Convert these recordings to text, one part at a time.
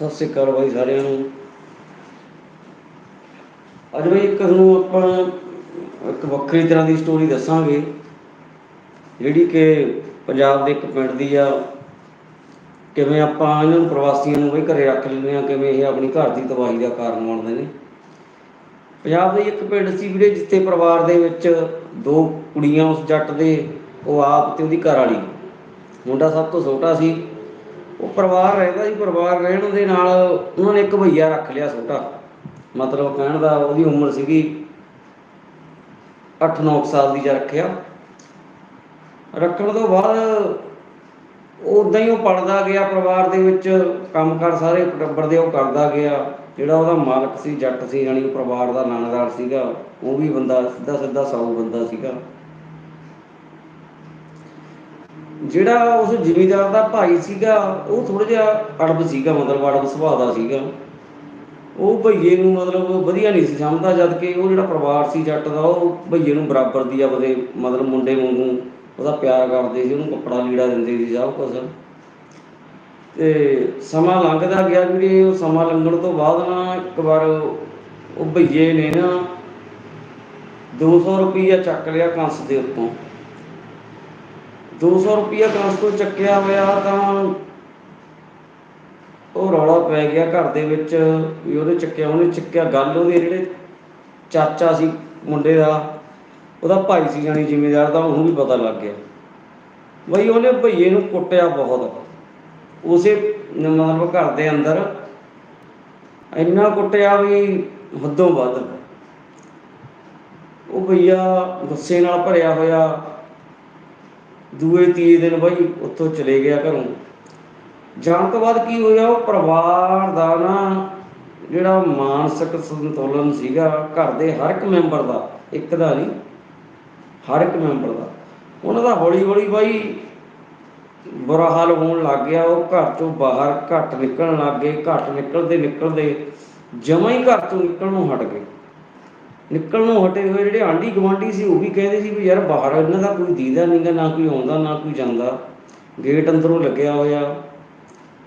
ਸਤਿ ਸ੍ਰੀ ਅਕਾਲ ਬਾਈ ਸਾਰਿਆਂ ਨੂੰ। ਅੱਜ ਬਈ ਇੱਕ ਤੁਹਾਨੂੰ ਆਪਾਂ ਇੱਕ ਵੱਖਰੀ ਤਰ੍ਹਾਂ ਦੀ ਸਟੋਰੀ ਦੱਸਾਂਗੇ, ਜਿਹੜੀ ਕਿ ਪੰਜਾਬ ਦੇ ਇੱਕ ਪਿੰਡ ਦੀ ਆ। ਕਿਵੇਂ ਆਪਾਂ ਇਹਨਾਂ ਨੂੰ ਪ੍ਰਵਾਸੀਆਂ ਨੂੰ ਬਈ ਘਰੇ ਰੱਖ ਲੈਂਦੇ ਆ ਕਿਵੇਂ ਇਹ ਆਪਣੀ ਘਰ ਦੀ ਤਬਾਹੀ ਦਾ ਕਾਰਨ ਬਣਦੇ ਨੇ। ਪੰਜਾਬ ਦੇ ਇੱਕ ਪਿੰਡ ਸੀ ਵੀਰੇ, ਜਿੱਥੇ ਪਰਿਵਾਰ ਦੇ ਵਿੱਚ ਦੋ ਕੁੜੀਆਂ ਉਸ ਜੱਟ ਦੇ, ਉਹ ਆਪ ਤੇ ਉਹਦੀ ਘਰ ਵਾਲੀ ਮੁੰਡਾ ਸਭ ਤੋਂ ਛੋਟਾ ਸੀ। ਉਹ ਪਰਿਵਾਰ ਰਹਿੰਦਾ ਸੀ, ਪਰਿਵਾਰ ਰਹਿਣ ਦੇ ਨਾਲ ਉਹਨਾਂ ਨੇ ਇੱਕ ਭਈਆ ਰੱਖ ਲਿਆ ਛੋਟਾ। ਮਤਲਬ ਕਹਿਣ ਦਾ ਉਹਦੀ ਉਮਰ ਸੀਗੀ 8-9 ਸਾਲ ਦੀ ਜਾਂ ਰੱਖਿਆ। ਰੱਖਣ ਤੋਂ ਬਾਅਦ ਉਦਾਂ ਹੀ ਉਹ ਪੜਦਾ ਗਿਆ, ਪਰਿਵਾਰ ਦੇ ਵਿੱਚ ਕੰਮਕਾਰ ਸਾਰੇ ਟੱਬਰ ਦੇ ਉਹ ਕਰਦਾ ਗਿਆ। ਜਿਹੜਾ ਉਹਦਾ ਮਾਲਕ ਸੀ, ਜੱਟ ਸੀ, ਯਾਨੀ ਪਰਿਵਾਰ ਦਾ ਨਾਨਦਾਰ ਸੀਗਾ, ਉਹ ਵੀ ਬੰਦਾ ਸਿੱਧਾ ਸਿੱਧਾ ਸਾਊ ਬੰਦਾ ਸੀਗਾ। ਜਿਹੜਾ ਉਸ ਜ਼ਿਮੀਦਾਰ ਦਾ ਭਾਈ ਸੀਗਾ, ਉਹ ਥੋੜਾ ਜਿਹਾ ਅੜਬ ਸੀਗਾ, ਮਤਲਬ ਅੜਬ ਸੁਭਾਅ ਦਾ ਸੀਗਾ। ਉਹ ਭਈਏ ਨੂੰ ਮਤਲਬ ਵਧੀਆ ਨਹੀਂ ਸੀ ਸਮਝਦਾ, ਜਦ ਕਿ ਉਹ ਜਿਹੜਾ ਪਰਿਵਾਰ ਸੀ, ਜੱਟ ਦਾ, ਉਹ ਭਈਏ ਨੂੰ ਬਰਾਬਰ ਦੀ ਆਪਦੇ ਮਤਲਬ ਮੁੰਡੇ ਵਾਂਗੂ ਉਹਦਾ ਪਿਆਰ ਕਰਦੇ ਸੀ, ਉਹਨੂੰ ਕੱਪੜਾ ਲੀੜਾ ਦਿੰਦੇ ਸੀ, ਸਭ ਕੁਝ ਤੇ ਸਮਾਂ ਲੰਘਦਾ ਗਿਆ ਵੀਰੇ, ਉਹ ਸਮਾਂ ਲੰਘਣ ਤੋਂ ਬਾਅਦ ਨਾ ਇੱਕ ਵਾਰ ਉਹ ਭਈਏ ਨੇ ਨਾ 200 ਰੁਪਈਆ ਚੱਕ ਲਿਆ ਕੰਸ ਦੇ ਉੱਤੋਂ। 200 ਰੁਪਈਆ ਕੰਸ ਤੋਂ ਚੱਕਿਆ ਹੋਇਆ ਤਾਂ ਉਹ ਰੌਲਾ ਪੈ ਗਿਆ ਘਰ ਦੇ ਵਿੱਚ ਵੀ ਉਹਨੇ ਚੱਕਿਆ ਉਹਨੇ ਚੱਕਿਆ ਗੱਲ ਉਹਦੇ ਜਿਹੜੇ ਚਾਚਾ ਸੀ ਮੁੰਡੇ ਦਾ, ਉਹਦਾ ਭਾਈ ਸੀ ਜਾਨੀ ਜ਼ਿਮੀਦਾਰ ਦਾ, ਉਹਨੂੰ ਵੀ ਪਤਾ ਲੱਗ ਗਿਆ। ਬਈ ਉਹਨੇ ਭਈਏ ਨੂੰ ਕੁੱਟਿਆ ਬਹੁਤ। ਉਸੇ ਮਤਲਬ ਘਰ ਦੇ ਅੰਦਰ ਇੰਨਾ ਕੁੱਟਿਆ ਵੀ ਹੱਦੋਂ ਵੱਧ। ਉਹ ਭਈਆ ਗੁੱਸੇ ਨਾਲ ਭਰਿਆ ਹੋਇਆ ਦੂਏ ਤੀਏ ਦਿਨ ਬਾਈ ਉੱਥੋਂ ਚਲੇ ਗਿਆ ਘਰੋਂ। ਜਾਣ ਤੋਂ ਬਾਅਦ ਕੀ ਹੋਇਆ, ਉਹ ਪਰਿਵਾਰ ਦਾ ਨਾ ਜਿਹੜਾ ਮਾਨਸਿਕ ਸੰਤੁਲਨ ਸੀਗਾ, ਘਰ ਦੇ ਹਰ ਇੱਕ ਮੈਂਬਰ ਦਾ, ਇੱਕ ਦਾ ਨਹੀਂ, ਹਰ ਇੱਕ ਮੈਂਬਰ ਦਾ। ਉਹਨਾਂ ਦਾ ਹੌਲੀ ਹੌਲੀ ਬਾਈ ਬੁਰਾ ਹਾਲ ਹੋਣ ਲੱਗ ਗਿਆ, ਉਹ ਘਰ ਤੋਂ ਬਾਹਰ ਘੱਟ ਨਿਕਲਣ ਲੱਗ ਗਏ, ਘੱਟ ਨਿਕਲਦੇ ਨਿਕਲਦੇ ਜਮਾਂ ਹੀ ਘਰ ਤੋਂ ਨਿਕਲਣ ਨੂੰ ਹਟ ਗਏ। ਨਿਕਲਣ ਨੂੰ ਹਟੇ ਹੋਏ ਜਿਹੜੇ ਆਂਢੀ ਗੁਆਂਢੀ ਸੀ, ਉਹ ਵੀ ਕਹਿੰਦੇ ਸੀ ਵੀ ਯਾਰ ਬਾਹਰ ਇਹਨਾਂ ਦਾ ਕੋਈ ਦੀਦਾ ਨਹੀਂਗਾ ਨਾ ਕੋਈ ਆਉਂਦਾ, ਨਾ ਕੋਈ ਜਾਂਦਾ। ਗੇਟ ਅੰਦਰੋਂ ਲੱਗਿਆ ਹੋਇਆ।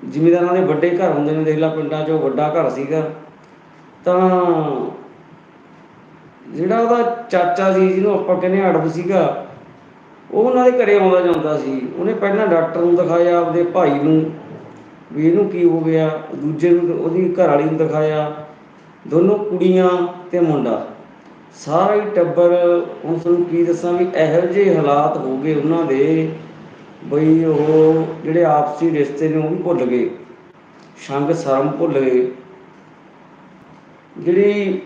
ਜ਼ਿਮੀਦਾਰਾਂ ਦੇ ਵੱਡੇ ਘਰ ਹੁੰਦੇ ਨੇ, ਦੇਖ ਲਾ ਪਿੰਡਾਂ 'ਚ ਉਹ ਵੱਡਾ ਘਰ ਸੀਗਾ। ਤਾਂ ਜਿਹੜਾ ਉਹਦਾ ਚਾਚਾ ਸੀ, ਜਿਹਨੂੰ ਆਪਾਂ ਕਹਿੰਦੇ ਅੜਬ ਸੀਗਾ, ਉਹ ਉਹਨਾਂ ਦੇ ਘਰੇ ਆਉਂਦਾ ਜਾਂਦਾ ਸੀ। ਉਹਨੇ ਪਹਿਲਾਂ ਡਾਕਟਰ ਨੂੰ ਦਿਖਾਇਆ, ਆਪਦੇ ਭਾਈ ਨੂੰ, ਵੀ ਇਹਨੂੰ ਕੀ ਹੋ ਗਿਆ। ਦੂਜੇ ਨੂੰ ਉਹਦੀ ਘਰ ਵਾਲੀ ਨੂੰ ਦਿਖਾਇਆ। ਦੋਨੋਂ ਕੁੜੀਆਂ ਤੇ ਮੁੰਡਾ। ਸਾਰਾ ਹੀ ਟੱਬਰ ਹੁਣ ਤੁਹਾਨੂੰ ਕੀ ਦੱਸਾਂ ਵੀ ਇਹੋ ਜਿਹੇ ਹਾਲਾਤ ਹੋ ਗਏ ਉਹਨਾਂ ਦੇ ਬਈ ਉਹ ਜਿਹੜੇ ਆਪਸੀ ਰਿਸ਼ਤੇ ਨੇ ਉਹ ਵੀ ਭੁੱਲ ਗਏ, ਸੰਗ ਸ਼ਰਮ ਭੁੱਲ ਗਏ। ਜਿਹੜੀ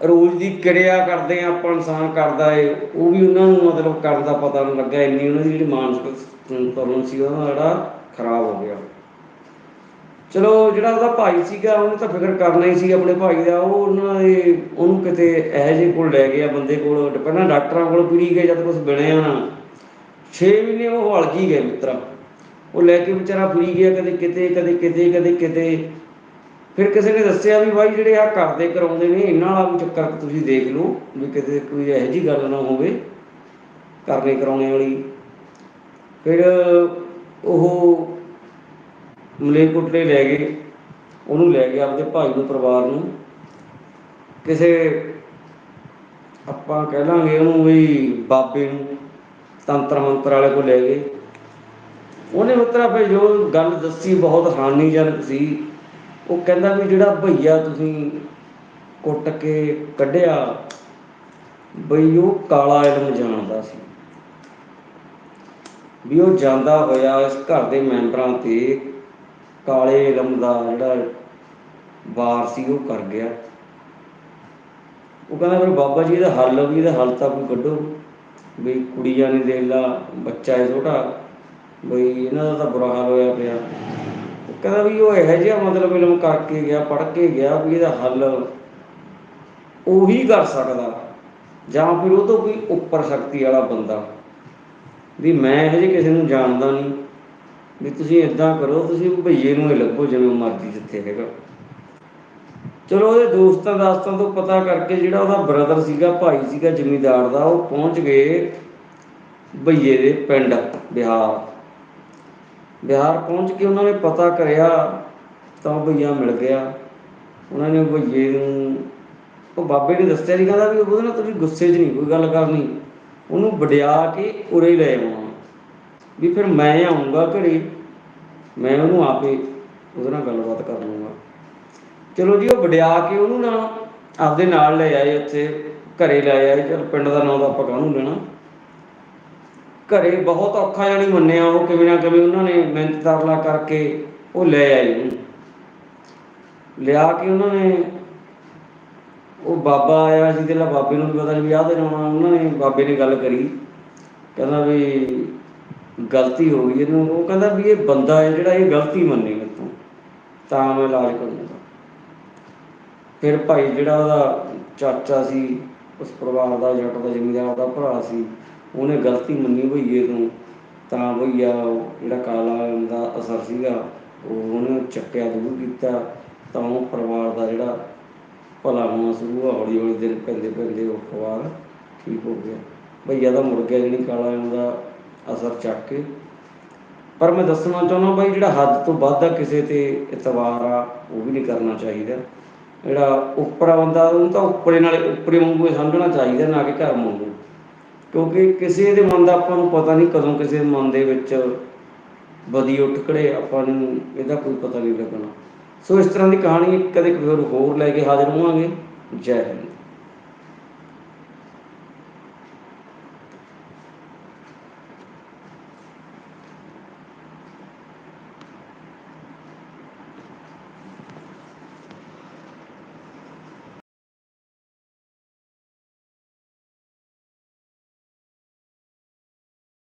ਰੋਜ਼ ਦੀ ਕਿਰਿਆ ਕਰਦੇ ਆ, ਆਪਾਂ ਇਨਸਾਨ ਕਰਦਾ ਏ, ਉਹ ਵੀ ਉਹਨਾਂ ਨੂੰ ਮਤਲਬ ਕਰਨ ਦਾ ਪਤਾ ਨਹੀਂ ਲੱਗਾ ਇੰਨੀ ਉਹਨਾਂ ਦੀ ਜਿਹੜੀ ਮਾਨਸਿਕ ਸੰਤੁਲਨ ਸੀ, ਉਹਦਾ ਜਿਹੜਾ ਖਰਾਬ ਹੋ ਗਿਆ। ਚਲੋ ਜਿਹੜਾ ਉਹਦਾ ਭਾਈ ਸੀਗਾ, ਉਹਨੇ ਤਾਂ ਫਿਕਰ ਕਰਨਾ ਹੀ ਸੀ ਆਪਣੇ ਭਾਈ ਦਾ। ਉਹ ਉਹਨਾਂ ਦੇ, ਉਹਨੂੰ ਕਿਤੇ ਇਹੋ ਜਿਹੇ ਕੋਲ ਲੈ ਗਿਆ ਬੰਦੇ ਕੋਲ। ਪਹਿਲਾਂ ਡਾਕਟਰਾਂ ਕੋਲ ਪੀੜੀ ਗਏ, ਜਦ ਕੁਝ ਬਣਿਆ ਨਾ। 6 ਮਹੀਨੇ ਉਹ ਹਲਕੀ ਗਏ ਮਿੱਤਰਾ। ਉਹ ਲੈ ਕੇ ਵਿਚਾਰਾ ਫਰੀ ਗਿਆ ਕਦੇ ਕਿਤੇ ਕਦੇ ਕਿਤੇ ਕਦੇ ਕਿਤੇ। ਫਿਰ ਕਿਸੇ ਨੇ ਦੱਸਿਆ ਵੀ ਬਾਈ ਜਿਹੜੇ ਆ ਕਰਦੇ ਕਰਾਉਂਦੇ ਨੇ, ਇਹਨਾਂ ਵਾਲਾ ਵੀ ਚੱਕਰ ਤੁਸੀਂ ਦੇਖ ਲਓ ਵੀ ਕਿਤੇ ਕੋਈ ਇਹੋ ਜਿਹੀ ਗੱਲ ਨਾ ਹੋਵੇ ਕਰਨੇ ਕਰਾਉਣੇ ਵਾਲੀ। ਫਿਰ ਉਹ ਮਲੇਕੁਟਲੇ ਲੈ ਗਏ। ਉਹਨੂੰ ਲੈ ਗਿਆ ਆਪਦੇ ਭਾਈ ਨੂੰ, ਪਰਿਵਾਰ ਨੂੰ। ਕਿਸੇ ਆਪਾਂ ਕਹਿ ਲਾਂਗੇ ਉਹਨੂੰ ਵੀ ਬਾਬੇ ਨੂੰ, ਤੰਤਰ ਮੰਤਰ ਵਾਲੇ ਕੋਲ ਲੈ ਗਏ। ਉਹਨੇ ਮਿੱਤਰਾ ਫਿਰ ਜੋ ਗੱਲ ਦੱਸੀ ਬਹੁਤ ਹਾਨੀਜਨਕ ਸੀ। ਉਹ ਕਹਿੰਦਾ ਵੀ ਜਿਹੜਾ ਭਈਆ ਤੁਸੀਂ ਕੁੱਟ ਕੇ ਕੱਢਿਆ, ਬਈ ਉਹ ਕਾਲਾ ਇਲਮ ਜਾਣਦਾ ਸੀ। ਵੀ ਉਹ ਜਾਂਦਾ ਹੋਇਆ ਇਸ ਘਰ ਦੇ ਮੈਂਬਰਾਂ ਤੇ ਕਾਲੇ ਇਲਮ ਦਾ ਜਿਹੜਾ ਵਾਰ ਸੀ, ਉਹ ਕਰ ਗਿਆ। ਉਹ ਕਹਿੰਦਾ, ਫਿਰ ਬਾਬਾ ਜੀ, ਇਹਦਾ ਹੱਲ ਵੀ, ਇਹਦਾ ਹੱਲ ਤਾਂ ਕੋਈ ਕੱਢੋ। ਵੀ ਕੁੜੀਆਂ ਨੇ ਦੇਖ ਲਾ, ਬੱਚਾ ਹੈ ਛੋਟਾ, ਬਈ ਇਹਨਾਂ ਦਾ ਤਾਂ ਬੁਰਾ ਹਾਲ ਹੋਇਆ ਪਿਆ। ਉਹ ਕਹਿੰਦਾ ਵੀ ਉਹ ਇਹੋ ਜਿਹਾ ਮਤਲਬ ਇਲਮ ਕਰਕੇ ਗਿਆ, ਪੜ੍ਹ ਕੇ ਗਿਆ ਵੀ ਇਹਦਾ ਹੱਲ ਉਹੀ ਕਰ ਸਕਦਾ। ਜਾਂ ਫਿਰ ਉਹ ਤੋਂ ਕੋਈ ਉੱਪਰ ਸ਼ਕਤੀ ਵਾਲਾ ਬੰਦਾ। ਵੀ ਮੈਂ ਇਹੋ ਜਿਹੇ ਕਿਸੇ ਨੂੰ ਜਾਣਦਾ ਨਹੀਂ। ਵੀ ਤੁਸੀਂ ਇਦਾਂ ਕਰੋ, ਤੁਸੀਂ ਭਈਏ ਨੂੰ ਹੀ ਲੱਭੋ ਜਿਵੇਂ ਮਰਜ਼ੀ ਜਿੱਥੇ ਹੈਗਾ। ਚਲੋ ਉਹਦੇ ਦੋਸਤਾਂ ਦਾਸਤਾਂ ਤੋਂ ਪਤਾ ਕਰਕੇ ਜਿਹੜਾ ਉਹਦਾ ਬ੍ਰਦਰ ਸੀਗਾ, ਭਾਈ ਸੀਗਾ, ਜ਼ਿਮੀਦਾਰ ਦਾ, ਉਹ ਪਹੁੰਚ ਗਏ ਭਈਏ ਦੇ ਪਿੰਡ, ਬਿਹਾਰ। ਬਿਹਾਰ ਪਹੁੰਚ ਕੇ ਉਹਨਾਂ ਨੇ ਪਤਾ ਕਰਿਆ, ਤਾਂ ਉਹ ਭਈਆ ਮਿਲ ਗਿਆ। ਉਹਨਾਂ ਨੇ ਭਈਏ ਨੂੰ, ਉਹ ਬਾਬੇ ਨੇ ਦੱਸਿਆ ਨਹੀਂ ਕਹਿੰਦਾ ਵੀ ਉਹਦੇ ਨਾਲ ਤੁਸੀਂ ਗੁੱਸੇ 'ਚ ਨਹੀਂ, ਕੋਈ ਗੱਲ ਕਰਨੀ। ਉਹਨੂੰ ਵਡਿਆ ਕੇ ਉਰੇ ਲੈ ਆਉਣਾ। ਵੀ ਫਿਰ ਮੈਂ ਆਉਂਗਾ ਘਰੇ, ਮੈਂ ਉਹਨੂੰ ਆਪੇ ਉਹਦੇ ਨਾਲ ਗੱਲਬਾਤ ਕਰ ਲੂੰਗਾ ਚਲੋ ਜੀ, ਉਹ ਵਡਿਆ ਕੇ ਉਹਨੂੰ ਨਾ ਆਪਦੇ ਨਾਲ ਲੈ ਆਏ ਉੱਥੇ, ਘਰੇ ਲੈ ਆਏ, ਚਲ ਪਿੰਡ ਦਾ ਨਾਂ ਤਾਂ ਆਪਾਂ ਕਾਹਨੂੰ ਲੈਣਾ। ਘਰੇ ਬਹੁਤ ਔਖਾ ਜਾਣੀ ਮੰਨਿਆ ਉਹ, ਕਿਵੇਂ ਨਾ ਕਿਵੇਂ ਉਹਨਾਂ ਨੇ ਮਿਹਨਤ ਤਰਲਾ ਕਰਕੇ ਉਹ ਲੈ ਆਏ ਉਹਨੂੰ। ਲਿਆ ਕੇ ਉਹਨਾਂ ਨੇ, ਉਹ ਬਾਬਾ ਆਇਆ ਸੀ ਤੇ ਲਾ ਬਾਬੇ ਨੂੰ ਵੀ ਪਤਾ ਨਹੀਂ ਵਿਆਹ ਦੇ ਜਾਣਾ ਉਹਨਾਂ ਨੇ ਬਾਬੇ ਨੇ ਗੱਲ ਕਰੀ। ਕਹਿੰਦਾ ਵੀ ਗਲਤੀ ਹੋ ਗਈ ਇਹਨੂੰ, ਉਹ ਕਹਿੰਦਾ ਵੀ ਇਹ ਬੰਦਾ ਹੈ ਜਿਹੜਾ ਇਹ ਗਲਤੀ ਮੰਨੇ ਤੋਂ। ਤਾਂ ਮੈਂ ਇਲਾਜ ਕਰੂੰਗਾ ਫਿਰ ਭਾਈ ਜਿਹੜਾ ਉਹਦਾ ਚਾਚਾ ਸੀ, ਉਸ ਪਰਿਵਾਰ ਦਾ, ਜੱਟ ਦਾ, ਜ਼ਿਮੀਂਦਾਰ ਦਾ ਭਰਾ ਸੀ, ਉਹਨੇ ਗਲਤੀ ਮੰਨੀ ਭਈਏ ਤੋਂ। ਤਾਂ ਭਈਆ ਜਿਹੜਾ ਕਾਲਾ ਦਾ ਅਸਰ ਸੀਗਾ, ਉਹ ਉਹਨੇ ਚੱਕਿਆ ਦੂਰ ਕੀਤਾ। ਤਾਂ ਉਹ ਪਰਿਵਾਰ ਦਾ ਜਿਹੜਾ ਭਲਾ ਹੋਣਾ ਸ਼ੁਰੂ ਹੋਇਆ ਹੌਲੀ ਹੌਲੀ ਦਿਨ ਪੈਂਦੇ ਪੈਂਦੇ ਉਹ ਪਰਿਵਾਰ ਠੀਕ ਹੋ ਗਿਆ। ਭਈਆ ਦਾ ਮੁੜ ਗਿਆ, ਜਿਹੜੀ ਕਾਲਾ ਦਾ ਅਸਰ ਚੱਕ ਕੇ। ਪਰ ਮੈਂ ਦੱਸਣਾ ਚਾਹੁੰਦਾ ਬਾਈ, ਜਿਹੜਾ ਹੱਦ ਤੋਂ ਵੱਧ ਆ ਕਿਸੇ ਤੇ ਇਤਵਾਰ ਆ, ਉਹ ਵੀ ਨਹੀਂ ਕਰਨਾ ਚਾਹੀਦਾ। ਜਿਹੜਾ ਉੱਪਰ ਬੰਦਾ, ਉਹਨੂੰ ਤਾਂ ਉੱਪਰੇ ਨਾਲੇ ਉੱਪਰੇ ਵਾਂਗੂ ਸਮਝਣਾ ਚਾਹੀਦਾ, ਨਾ ਕਿ ਘਰ ਵਾਂਗੂ। ਕਿਉਂਕਿ ਕਿਸੇ ਦੇ ਮਨ ਦਾ ਆਪਾਂ ਨੂੰ ਪਤਾ ਨਹੀਂ ਕਦੋਂ ਕਿਸੇ ਦੇ ਮਨ ਦੇ ਵਿੱਚ ਬਦੀ ਉੱਠ ਖੜੇ, ਆਪਾਂ ਨੂੰ ਇਹਦਾ ਕੋਈ ਪਤਾ ਨਹੀਂ ਲੱਗਣਾ। ਸੋ ਇਸ ਤਰ੍ਹਾਂ ਦੀ ਕਹਾਣੀ ਕਦੇ ਕੋਈ ਹੋਰ ਲੈ ਕੇ ਹਾਜ਼ਰ ਹੋਵਾਂਗੇ। ਜੈ ਹਿੰਦ।